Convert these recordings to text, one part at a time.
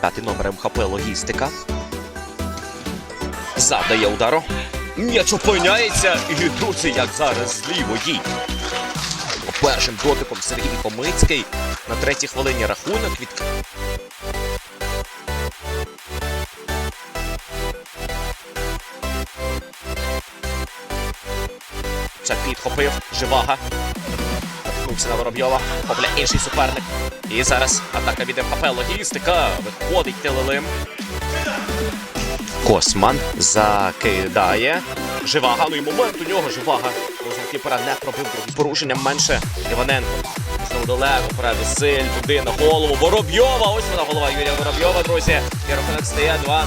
П'ятий номер МХП Логістика. Завдає удару. М'яч опиняється. І друзі, як зараз з лівої. Першим дотиком Сергій Комицький. На третій хвилині рахунок від Це підхопив Живага. Наткнувся на Воробйова. Хопля інший суперник. І зараз атака від МХП Логістика. Виходить Телелим. Косман закидає. Живага. Ну і момент у нього живага. Голкіпера не пробив порушенням менше. Іваненко. Знову далеко вперед Василь туди на голову. Воробйова. Ось вона голова Юрія Воробйова, друзі. І рахунок стає 2-0.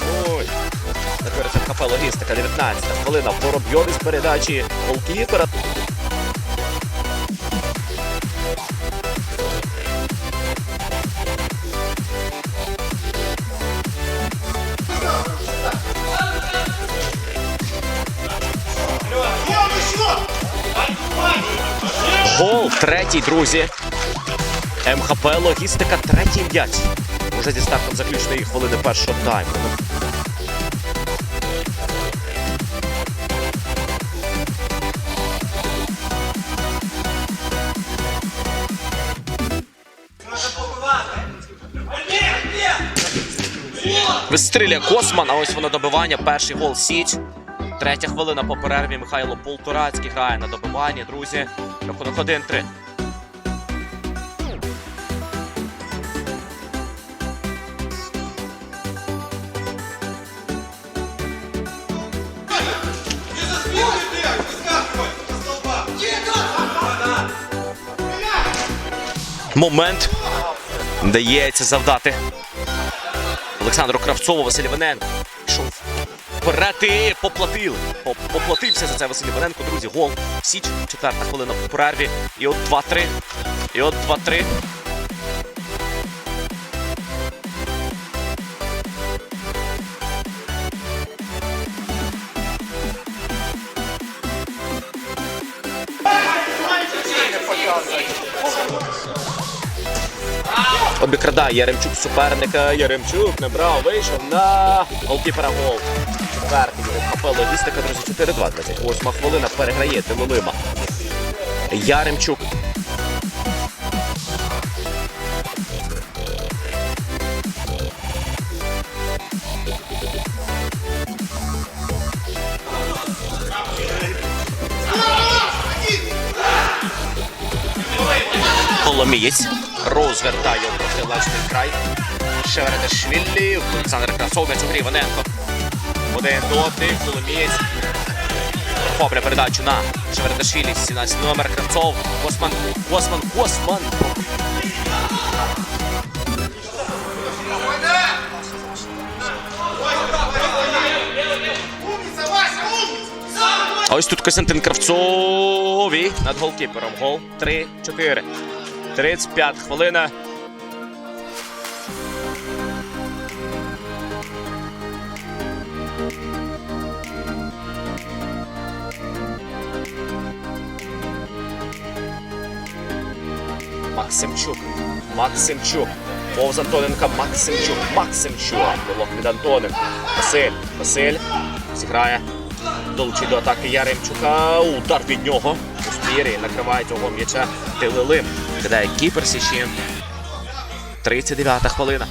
Тепер це КП Логістика, 19 хвилина. Воробйов із передачі голкіпера. Гол третій, друзі. МХП Логістика, третій м'яч. Уже зі стартом заключної хвилини першого тайму. Вистрілює Косман, а ось воно добивання. Перший гол Січ. Третя хвилина по перерві. Михайло Полторацький грає на добиванні, друзі. Рахунок 1-3. Момент. Дається завдати. Олександру Кравцову, Василь Іваненко. Пішов і поплатили. Поплатився за це Василь Іваненко, друзі. Гол. Січ, четверта хвилина по перерві. І от 2-3. І от 2-3. Обікрадає Яремчук суперника. Яремчук не брав, вийшов на голкіпера гол. Четвертий ХП логістика, друзі, 4-2. 28 хвилина переграє Тимолима. Яремчук. Коломієць розвертає у протилежний край. Шевередашвілі, Олександр Красов, м'яч у грі, Іваненко. Один дотик, Коломієць. Охоплює передачу на Шевередашвілі, 17 номер Кравцов. Косман, Косман, Косман. А ось тут Костянтин Кравцові над голкіпером. Гол 3-4. 35 хвилина. Максимчук. Максимчук. Повз Антоненка. Максимчук. Максимчук. Блок від Антоненка. Василь. Василь. Зіграє. Долучить до атаки Яремчука. Удар від нього. У спірі накриває цього м'яча Тилилим. Кидає кіпер Січі. 39 хвилина.